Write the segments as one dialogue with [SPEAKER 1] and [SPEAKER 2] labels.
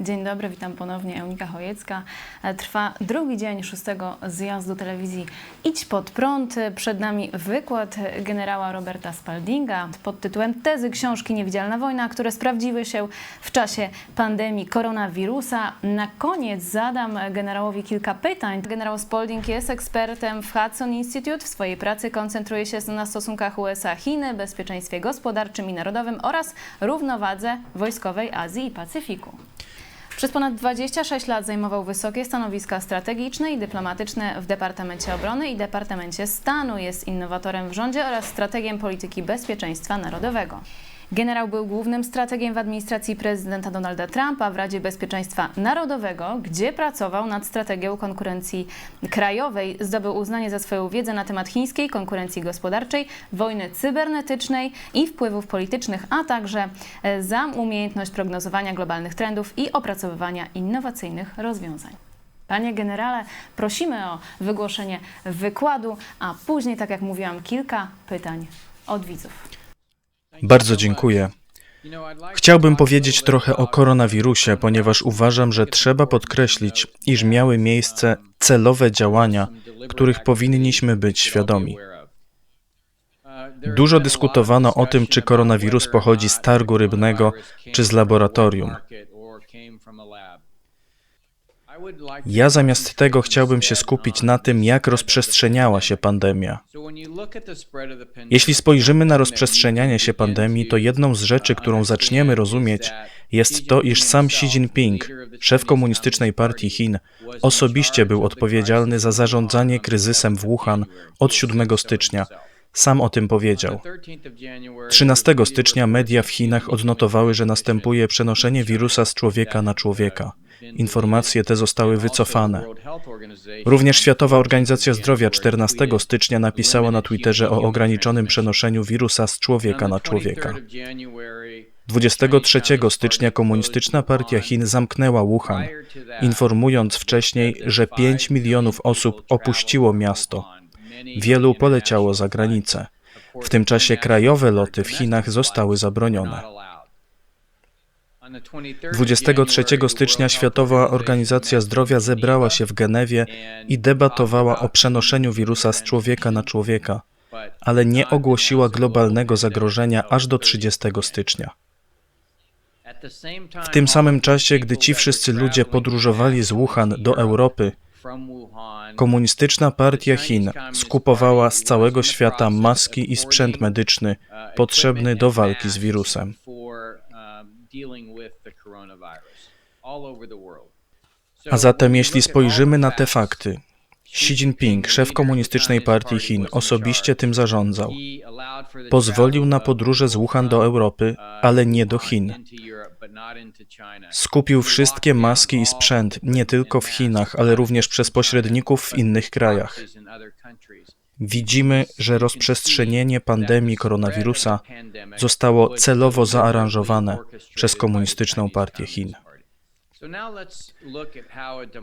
[SPEAKER 1] Dzień dobry, witam ponownie. Eunika Chojecka. E, Trwa drugi dzień szóstego zjazdu telewizji Idź pod prąd. Przed nami wykład generała Roberta Spaldinga pod tytułem Tezy książki Niewidzialna wojna, które sprawdziły się w czasie pandemii koronawirusa. Na koniec zadam generałowi kilka pytań. Generał Spalding jest ekspertem w Hudson Institute. W swojej pracy koncentruje się na stosunkach USA-Chiny, bezpieczeństwie gospodarczym i narodowym oraz równowadze wojskowej Azji i Pacyfiku. Przez ponad 26 lat zajmował wysokie stanowiska strategiczne i dyplomatyczne w Departamencie Obrony i Departamencie Stanu. Jest innowatorem w rządzie oraz strategiem polityki bezpieczeństwa narodowego. Generał był głównym strategiem w administracji prezydenta Donalda Trumpa w Radzie Bezpieczeństwa Narodowego, gdzie pracował nad strategią konkurencji krajowej. Zdobył uznanie za swoją wiedzę na temat chińskiej konkurencji gospodarczej, wojny cybernetycznej i wpływów politycznych, a także e, za umiejętność prognozowania globalnych trendów i opracowywania innowacyjnych rozwiązań. Panie generale, prosimy o wygłoszenie wykładu, a później, tak jak mówiłam, kilka pytań od widzów.
[SPEAKER 2] Bardzo dziękuję. Chciałbym powiedzieć trochę o koronawirusie, ponieważ uważam, że trzeba podkreślić, iż miały miejsce celowe działania, których powinniśmy być świadomi. Dużo dyskutowano o tym, czy koronawirus pochodzi z targu rybnego, czy z laboratorium. Ja zamiast tego chciałbym się skupić na tym, jak rozprzestrzeniała się pandemia. Jeśli spojrzymy na rozprzestrzenianie się pandemii, to jedną z rzeczy, którą zaczniemy rozumieć, jest to, iż sam Xi Jinping, szef komunistycznej partii Chin, osobiście był odpowiedzialny za zarządzanie kryzysem w Wuhan od 7 stycznia. Sam o tym powiedział. 13 stycznia media w Chinach odnotowały, że następuje przenoszenie wirusa z człowieka na człowieka. Informacje te zostały wycofane. Również Światowa Organizacja Zdrowia 14 stycznia napisała na Twitterze o ograniczonym przenoszeniu wirusa z człowieka na człowieka. 23 stycznia Komunistyczna Partia Chin zamknęła Wuhan, informując wcześniej, że 5 milionów osób opuściło miasto. Wielu poleciało za granicę. W tym czasie krajowe loty w Chinach zostały zabronione. 23 stycznia Światowa Organizacja Zdrowia zebrała się w Genewie i debatowała o przenoszeniu wirusa z człowieka na człowieka, ale nie ogłosiła globalnego zagrożenia aż do 30 stycznia. W tym samym czasie, gdy ci wszyscy ludzie podróżowali z Wuhan do Europy, Komunistyczna Partia Chin skupowała z całego świata maski i sprzęt medyczny potrzebny do walki z wirusem. A zatem, jeśli spojrzymy na te fakty, Xi Jinping, szef Komunistycznej Partii Chin, osobiście tym zarządzał. Pozwolił na podróże z Wuhan do Europy, ale nie do Chin. Skupił wszystkie maski i sprzęt nie tylko w Chinach, ale również przez pośredników w innych krajach. Widzimy, że rozprzestrzenienie pandemii koronawirusa zostało celowo zaaranżowane przez Komunistyczną Partię Chin.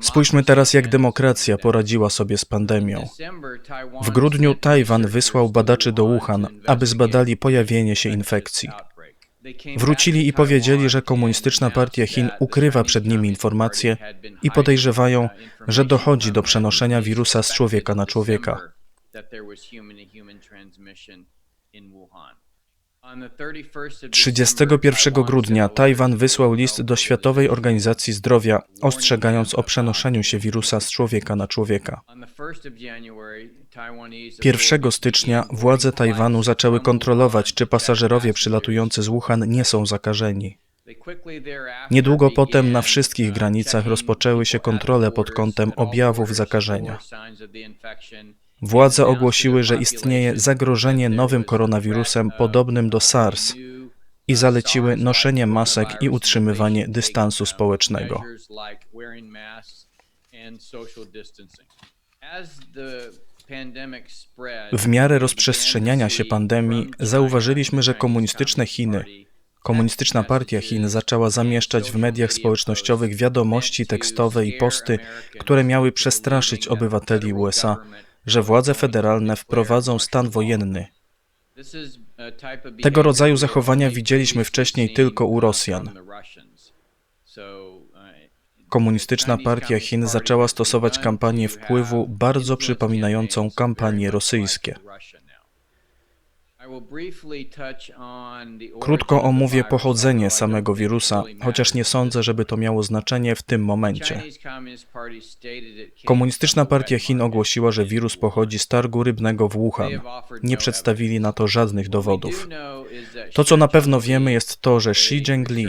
[SPEAKER 2] Spójrzmy teraz, jak demokracja poradziła sobie z pandemią. W grudniu Tajwan wysłał badaczy do Wuhan, aby zbadali pojawienie się infekcji. Wrócili i powiedzieli, że Komunistyczna Partia Chin ukrywa przed nimi informacje i podejrzewają, że dochodzi do przenoszenia wirusa z człowieka na człowieka. 31 grudnia Tajwan wysłał list do Światowej Organizacji Zdrowia, ostrzegając o przenoszeniu się wirusa z człowieka na człowieka. 1 stycznia władze Tajwanu zaczęły kontrolować, czy pasażerowie przylatujący z Wuhan nie są zakażeni. Niedługo potem na wszystkich granicach rozpoczęły się kontrole pod kątem objawów zakażenia. Władze ogłosiły, że istnieje zagrożenie nowym koronawirusem podobnym do SARS i zaleciły noszenie masek i utrzymywanie dystansu społecznego. W miarę rozprzestrzeniania się pandemii zauważyliśmy, że komunistyczne Chiny, Komunistyczna Partia Chin zaczęła zamieszczać w mediach społecznościowych wiadomości tekstowe i posty, które miały przestraszyć obywateli USA, że władze federalne wprowadzą stan wojenny. Tego rodzaju zachowania widzieliśmy wcześniej tylko u Rosjan. Komunistyczna Partia Chin zaczęła stosować kampanię wpływu bardzo przypominającą kampanie rosyjskie. Krótko omówię pochodzenie samego wirusa, chociaż nie sądzę, żeby to miało znaczenie w tym momencie. Komunistyczna Partia Chin ogłosiła, że wirus pochodzi z targu rybnego w Wuhan. Nie przedstawili na to żadnych dowodów. To, co na pewno wiemy, jest to, że Xi Zhengli,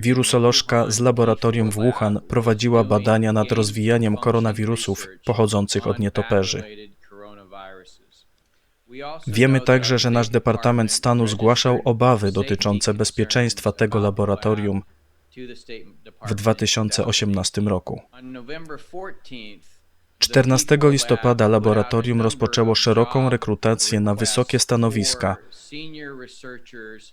[SPEAKER 2] wirusolożka z laboratorium w Wuhan, prowadziła badania nad rozwijaniem koronawirusów pochodzących od nietoperzy. Wiemy także, że nasz Departament Stanu zgłaszał obawy dotyczące bezpieczeństwa tego laboratorium w 2018 roku. 14 listopada laboratorium rozpoczęło szeroką rekrutację na wysokie stanowiska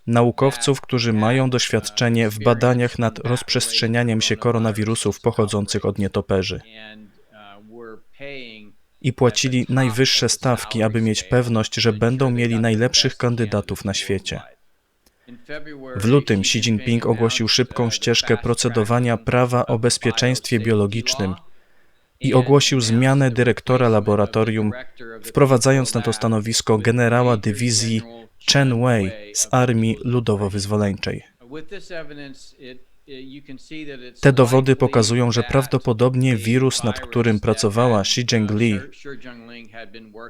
[SPEAKER 2] naukowców, którzy mają doświadczenie w badaniach nad rozprzestrzenianiem się koronawirusów pochodzących od nietoperzy i płacili najwyższe stawki, aby mieć pewność, że będą mieli najlepszych kandydatów na świecie. W lutym Xi Jinping ogłosił szybką ścieżkę procedowania prawa o bezpieczeństwie biologicznym i ogłosił zmianę dyrektora laboratorium, wprowadzając na to stanowisko generała dywizji Chen Wei z Armii Ludowo-Wyzwoleńczej. Te dowody pokazują, że prawdopodobnie wirus, nad którym pracowała Xi Zhengli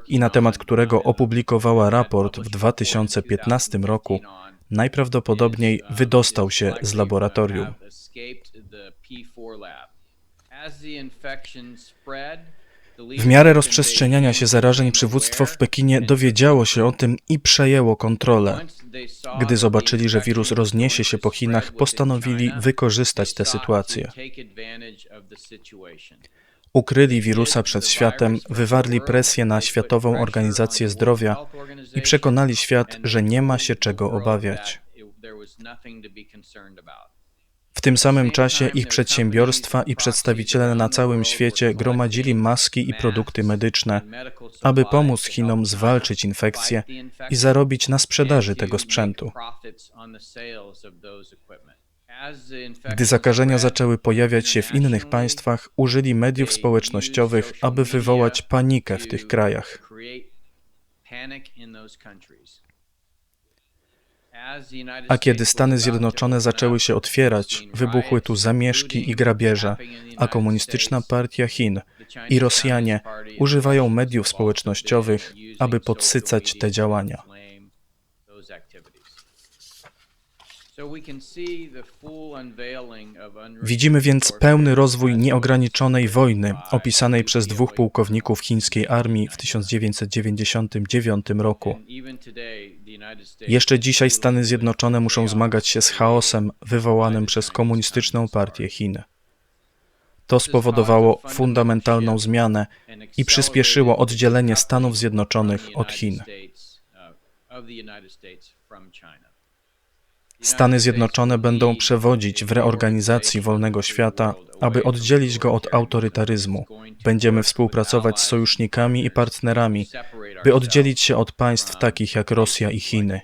[SPEAKER 2] i na temat którego opublikowała raport w 2015 roku, najprawdopodobniej wydostał się z laboratorium. W miarę rozprzestrzeniania się zarażeń przywództwo w Pekinie dowiedziało się o tym i przejęło kontrolę. Gdy zobaczyli, że wirus rozniesie się po Chinach, postanowili wykorzystać tę sytuację. Ukryli wirusa przed światem, wywarli presję na Światową Organizację Zdrowia i przekonali świat, że nie ma się czego obawiać. Tym samym czasie ich przedsiębiorstwa i przedstawiciele na całym świecie gromadzili maski i produkty medyczne, aby pomóc Chinom zwalczyć infekcję i zarobić na sprzedaży tego sprzętu. Gdy zakażenia zaczęły pojawiać się w innych państwach, użyli mediów społecznościowych, aby wywołać panikę w tych krajach. A kiedy Stany Zjednoczone zaczęły się otwierać, wybuchły tu zamieszki i grabieże, a Komunistyczna Partia Chin i Rosjanie używają mediów społecznościowych, aby podsycać te działania. Widzimy więc pełny rozwój nieograniczonej wojny opisanej przez dwóch pułkowników chińskiej armii w 1999 roku. Jeszcze dzisiaj Stany Zjednoczone muszą zmagać się z chaosem wywołanym przez Komunistyczną Partię Chin. To spowodowało fundamentalną zmianę i przyspieszyło oddzielenie Stanów Zjednoczonych od Chin. Stany Zjednoczone będą przewodzić w reorganizacji wolnego świata, aby oddzielić go od autorytaryzmu. Będziemy współpracować z sojusznikami i partnerami, by oddzielić się od państw takich jak Rosja i Chiny.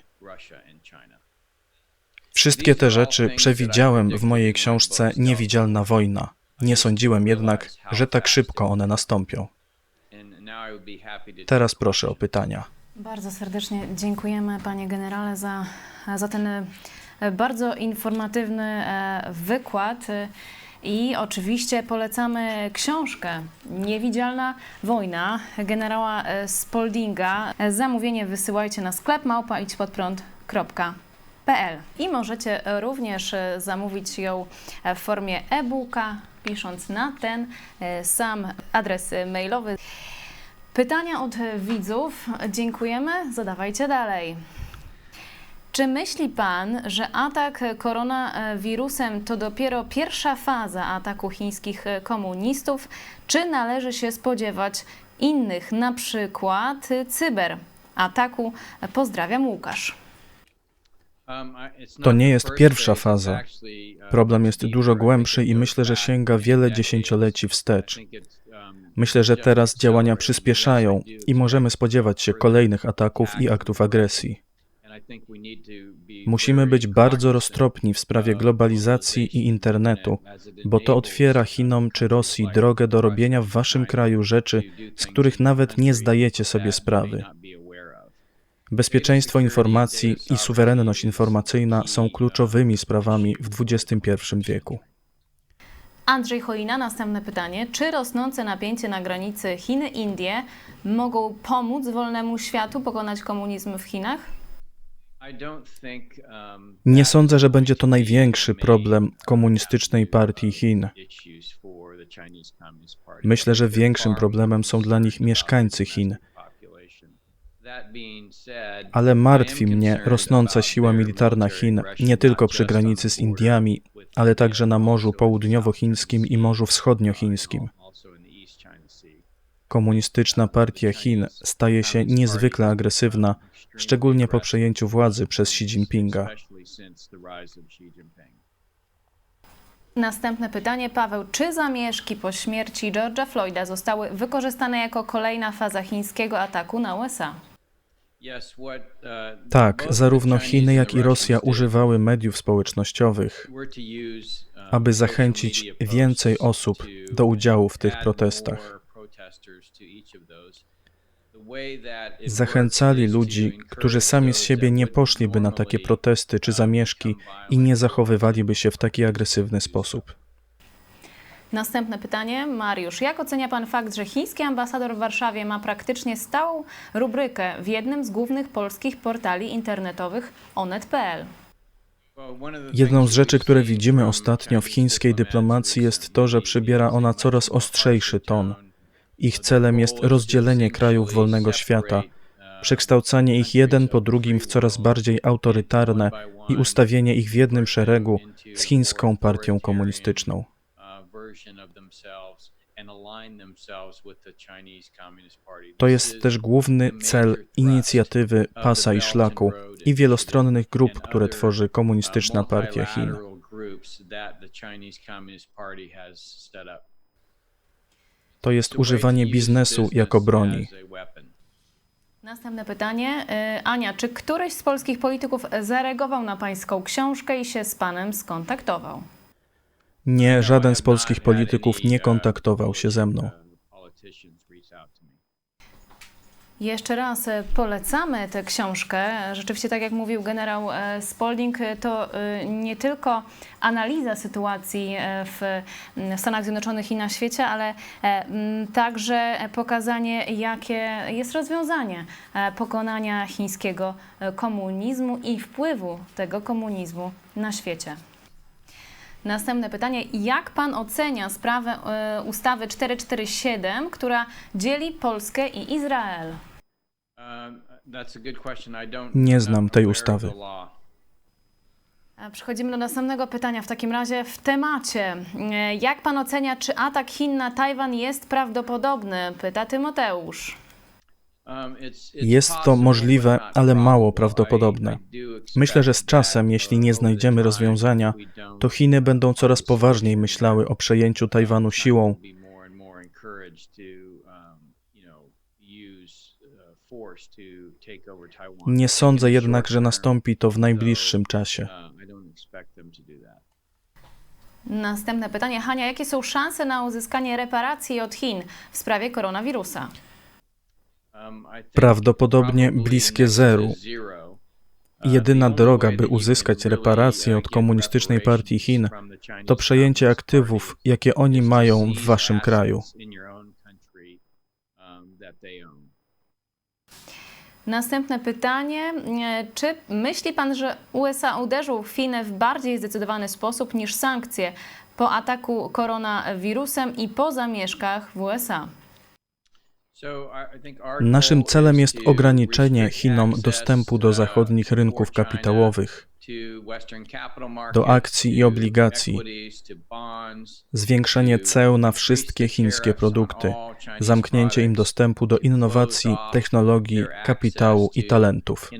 [SPEAKER 2] Wszystkie te rzeczy przewidziałem w mojej książce Niewidzialna wojna. Nie sądziłem jednak, że tak szybko one nastąpią. Teraz proszę o pytania.
[SPEAKER 1] Bardzo serdecznie dziękujemy, panie generale, za, za ten bardzo informatywny e, wykład. I oczywiście polecamy książkę Niewidzialna wojna generała e, Spoldinga. E, Zamówienie wysyłajcie na sklep małpa idźpodprąd.pl i możecie również zamówić ją w formie e-booka, pisząc na ten sam adres mailowy. Pytania od widzów. Dziękujemy. Zadawajcie dalej. Czy myśli Pan, że atak koronawirusem to dopiero pierwsza faza ataku chińskich komunistów, czy należy się spodziewać innych, na przykład cyberataku? Pozdrawiam, Łukasz.
[SPEAKER 2] To nie jest pierwsza faza. Problem jest dużo głębszy i myślę, że sięga wiele dziesięcioleci wstecz. Myślę, że teraz działania przyspieszają i możemy spodziewać się kolejnych ataków i aktów agresji. Musimy być bardzo roztropni w sprawie globalizacji i internetu, bo to otwiera Chinom czy Rosji drogę do robienia w waszym kraju rzeczy, z których nawet nie zdajecie sobie sprawy. Bezpieczeństwo informacji i suwerenność informacyjna są kluczowymi sprawami w XXI wieku.
[SPEAKER 1] Andrzej Choina, następne pytanie. Czy rosnące napięcie na granicy Chiny-Indie mogą pomóc wolnemu światu pokonać komunizm w Chinach?
[SPEAKER 2] Nie sądzę, że będzie to największy problem komunistycznej partii Chin. Myślę, że większym problemem są dla nich mieszkańcy Chin. Ale martwi mnie rosnąca siła militarna Chin nie tylko przy granicy z Indiami, ale także na Morzu Południowochińskim i Morzu Wschodniochińskim. Komunistyczna partia Chin staje się niezwykle agresywna, szczególnie po przejęciu władzy przez Xi Jinpinga.
[SPEAKER 1] Następne pytanie, Paweł. Czy zamieszki po śmierci George'a Floyda zostały wykorzystane jako kolejna faza chińskiego ataku na USA?
[SPEAKER 2] Tak, zarówno Chiny, jak i Rosja używały mediów społecznościowych, aby zachęcić więcej osób do udziału w tych protestach. Zachęcali ludzi, którzy sami z siebie nie poszliby na takie protesty czy zamieszki i nie zachowywaliby się w taki agresywny sposób.
[SPEAKER 1] Następne pytanie, Mariusz. Jak ocenia Pan fakt, że chiński ambasador w Warszawie ma praktycznie stałą rubrykę w jednym z głównych polskich portali internetowych onet.pl?
[SPEAKER 2] Jedną z rzeczy, które widzimy ostatnio w chińskiej dyplomacji jest to, że przybiera ona coraz ostrzejszy ton. Ich celem jest rozdzielenie krajów wolnego świata, przekształcanie ich jeden po drugim w coraz bardziej autorytarne i ustawienie ich w jednym szeregu z chińską partią komunistyczną. To jest też główny cel inicjatywy Pasa i Szlaku i wielostronnych grup, które tworzy Komunistyczna Partia Chin. To jest używanie biznesu jako broni.
[SPEAKER 1] Następne pytanie. Y, Ania, czy któryś z polskich polityków zareagował na Pańską książkę i się z Panem skontaktował?
[SPEAKER 2] Nie, żaden z polskich polityków nie kontaktował się ze mną.
[SPEAKER 1] Jeszcze raz e, polecamy tę książkę. Rzeczywiście, tak jak mówił generał e, Spalding, e, to nie tylko analiza sytuacji w Stanach Zjednoczonych i na świecie, ale także pokazanie, jakie jest rozwiązanie pokonania chińskiego komunizmu i wpływu tego komunizmu na świecie. Następne pytanie. Jak pan ocenia sprawę ustawy 447, która dzieli Polskę i Izrael?
[SPEAKER 2] Nie znam tej ustawy.
[SPEAKER 1] Przechodzimy do następnego pytania w takim razie w temacie. E, Jak pan ocenia, czy atak Chin na Tajwan jest prawdopodobny? Pyta Tymoteusz.
[SPEAKER 2] Jest to możliwe, ale mało prawdopodobne. Myślę, że z czasem, jeśli nie znajdziemy rozwiązania, to Chiny będą coraz poważniej myślały o przejęciu Tajwanu siłą. Nie sądzę jednak, że nastąpi to w najbliższym czasie.
[SPEAKER 1] Następne pytanie. Hania, jakie są szanse na uzyskanie reparacji od Chin w sprawie koronawirusa?
[SPEAKER 2] Prawdopodobnie bliskie zeru. Jedyna droga, by uzyskać reparacje od Komunistycznej Partii Chin, to przejęcie aktywów, jakie oni mają w waszym kraju.
[SPEAKER 1] Następne pytanie. Czy myśli pan, że USA uderzył w Chiny w bardziej zdecydowany sposób niż sankcje po ataku koronawirusem i po zamieszkach w USA?
[SPEAKER 2] Naszym celem jest ograniczenie Chinom dostępu do zachodnich rynków kapitałowych, do akcji i obligacji, zwiększenie ceł na wszystkie chińskie produkty, zamknięcie im dostępu do innowacji, technologii, kapitału i talentów.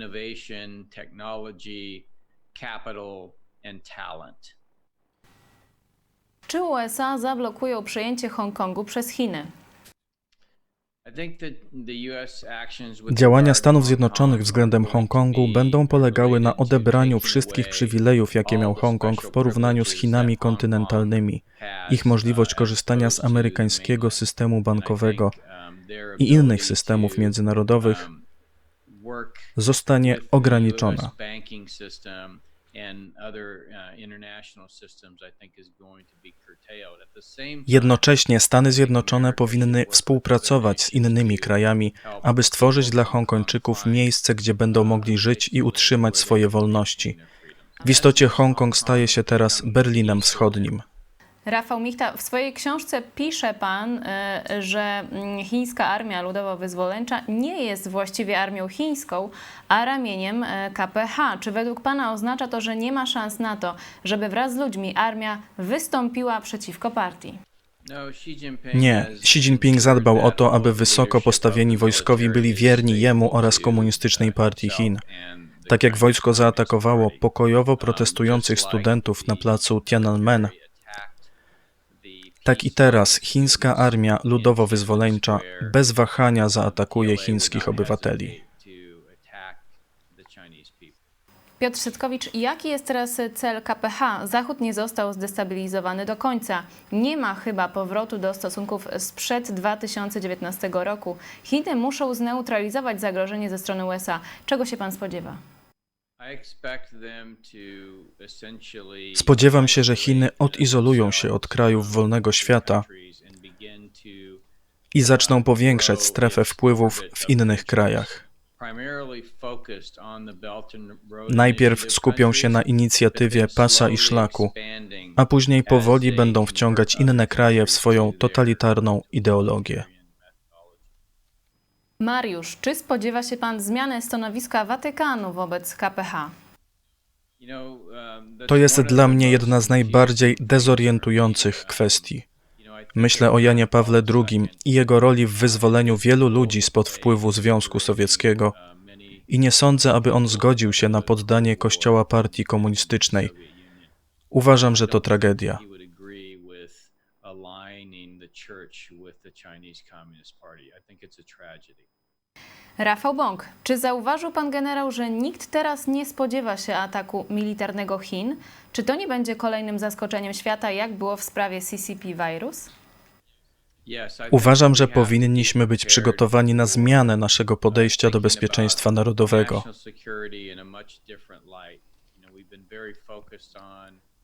[SPEAKER 1] Czy USA zablokują przejęcie Hongkongu przez Chiny?
[SPEAKER 2] Działania Stanów Zjednoczonych względem Hongkongu będą polegały na odebraniu wszystkich przywilejów, jakie miał Hongkong w porównaniu z Chinami kontynentalnymi, ich możliwość korzystania z amerykańskiego systemu bankowego i innych systemów międzynarodowych zostanie ograniczona. Jednocześnie Stany Zjednoczone powinny współpracować z innymi krajami, aby stworzyć dla Hongkończyków miejsce, gdzie będą mogli żyć i utrzymać swoje wolności. W istocie Hongkong staje się teraz Berlinem Wschodnim.
[SPEAKER 1] Rafał Michta, w swojej książce pisze pan, e, że mm, chińska armia ludowo-wyzwoleńcza nie jest właściwie armią chińską, a ramieniem e, KPH. Czy według pana oznacza to, że nie ma szans na to, żeby wraz z ludźmi armia wystąpiła przeciwko partii?
[SPEAKER 2] Nie, Xi Jinping zadbał o to, aby wysoko postawieni wojskowi byli wierni jemu oraz Komunistycznej Partii Chin. Tak jak wojsko zaatakowało pokojowo protestujących studentów na placu Tiananmen, tak i teraz chińska armia ludowo-wyzwoleńcza bez wahania zaatakuje chińskich obywateli.
[SPEAKER 1] Piotr Sytkowicz, jaki jest teraz cel KPH? Zachód nie został zdestabilizowany do końca. Nie ma chyba powrotu do stosunków sprzed 2019 roku. Chiny muszą zneutralizować zagrożenie ze strony USA. Czego się pan spodziewa?
[SPEAKER 2] Spodziewam się, że Chiny odizolują się od krajów wolnego świata i zaczną powiększać strefę wpływów w innych krajach. Najpierw skupią się na inicjatywie pasa i szlaku, a później powoli będą wciągać inne kraje w swoją totalitarną ideologię.
[SPEAKER 1] Mariusz, czy spodziewa się pan zmiany stanowiska Watykanu wobec KPH?
[SPEAKER 2] To jest dla mnie jedna z najbardziej dezorientujących kwestii. Myślę o Janie Pawle II i jego roli w wyzwoleniu wielu ludzi spod wpływu Związku Sowieckiego i nie sądzę, aby on zgodził się na poddanie Kościoła partii komunistycznej. Uważam, że to tragedia.
[SPEAKER 1] Rafał Bąk, czy zauważył pan generał, że nikt teraz nie spodziewa się ataku militarnego Chin? Czy to nie będzie kolejnym zaskoczeniem świata, jak było w sprawie CCP Virus?
[SPEAKER 2] Uważam, że powinniśmy być przygotowani na zmianę naszego podejścia do bezpieczeństwa narodowego.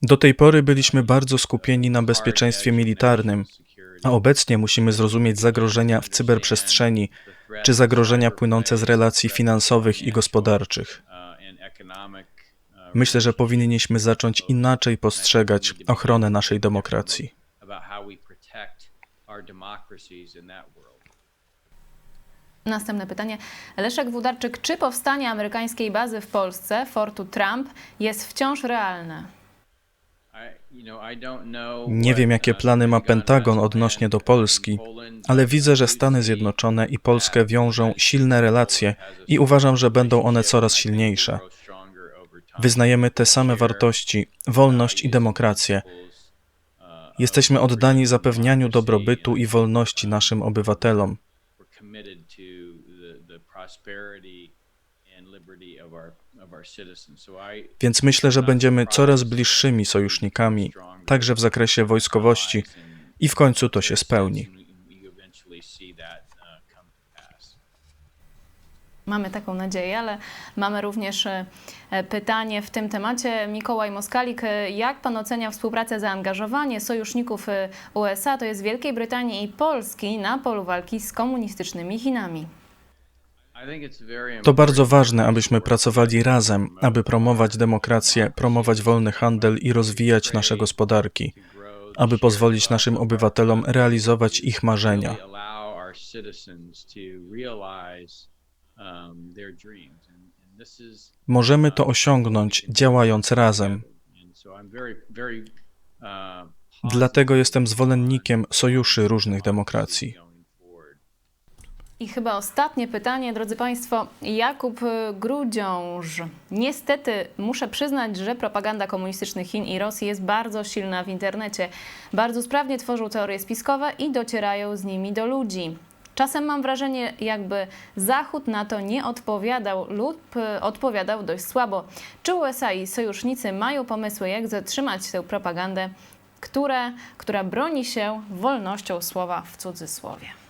[SPEAKER 2] Do tej pory byliśmy bardzo skupieni na bezpieczeństwie militarnym, a obecnie musimy zrozumieć zagrożenia w cyberprzestrzeni czy zagrożenia płynące z relacji finansowych i gospodarczych. Myślę, że powinniśmy zacząć inaczej postrzegać ochronę naszej demokracji.
[SPEAKER 1] Następne pytanie. Leszek Wudarczyk, czy powstanie amerykańskiej bazy w Polsce, Fortu Trump, jest wciąż realne?
[SPEAKER 2] Nie wiem, jakie plany ma Pentagon odnośnie do Polski, ale widzę, że Stany Zjednoczone i Polskę wiążą silne relacje i uważam, że będą one coraz silniejsze. Wyznajemy te same wartości wolność i demokrację. Jesteśmy oddani zapewnianiu dobrobytu i wolności naszym obywatelom. Więc myślę, że będziemy coraz bliższymi sojusznikami, także w zakresie wojskowości, i w końcu to się spełni.
[SPEAKER 1] Mamy taką nadzieję, ale mamy również e, pytanie w tym temacie. Mikołaj Moskalik, e, jak pan ocenia współpracę, zaangażowanie sojuszników e, USA, to jest Wielkiej Brytanii i Polski na polu walki z komunistycznymi Chinami?
[SPEAKER 2] To bardzo ważne, abyśmy pracowali razem, aby promować demokrację, promować wolny handel i rozwijać nasze gospodarki, aby pozwolić naszym obywatelom realizować ich marzenia. Możemy to osiągnąć działając razem. Dlatego jestem zwolennikiem sojuszy różnych demokracji.
[SPEAKER 1] I chyba ostatnie pytanie, drodzy Państwo. Jakub Grudziąż. Niestety muszę przyznać, że propaganda komunistycznych Chin i Rosji jest bardzo silna w internecie. Bardzo sprawnie tworzą teorie spiskowe i docierają z nimi do ludzi. Czasem mam wrażenie, jakby Zachód na to nie odpowiadał lub e, odpowiadał dość słabo. Czy USA i sojusznicy mają pomysły, jak zatrzymać tę propagandę, które, która broni się wolnością słowa w cudzysłowie?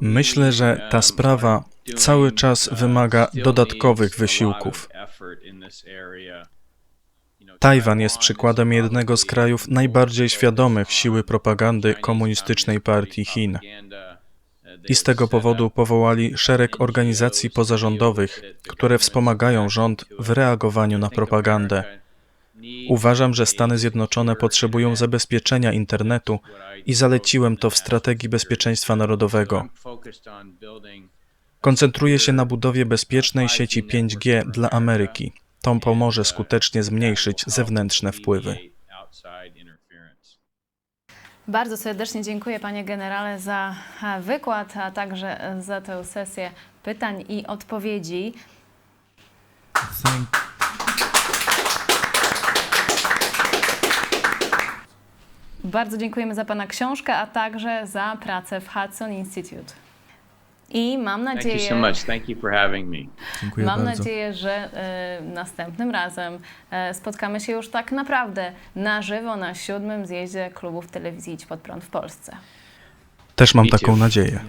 [SPEAKER 2] Myślę, że ta sprawa cały czas wymaga dodatkowych wysiłków. Tajwan jest przykładem jednego z krajów najbardziej świadomych siły propagandy komunistycznej partii Chin. I z tego powodu powołali szereg organizacji pozarządowych, które wspomagają rząd w reagowaniu na propagandę. Uważam, że Stany Zjednoczone potrzebują zabezpieczenia internetu i zaleciłem to w strategii bezpieczeństwa narodowego. Koncentruję się na budowie bezpiecznej sieci 5G dla Ameryki. To pomoże skutecznie zmniejszyć zewnętrzne wpływy.
[SPEAKER 1] Bardzo serdecznie dziękuję panie generale za e, wykład, a także e, za tę sesję pytań i odpowiedzi.
[SPEAKER 3] Thank
[SPEAKER 1] Bardzo dziękujemy za pana książkę, a także za pracę w Hudson Institute. I mam
[SPEAKER 4] Thank
[SPEAKER 1] nadzieję,
[SPEAKER 4] you so much. Thank you for having me.
[SPEAKER 3] Dziękuję
[SPEAKER 1] mam
[SPEAKER 3] bardzo.
[SPEAKER 1] nadzieję, że e, następnym razem e, spotkamy się już tak naprawdę na żywo na siódmym zjeździe klubów telewizji Idź Pod Prąd w Polsce.
[SPEAKER 2] Też mam taką nadzieję.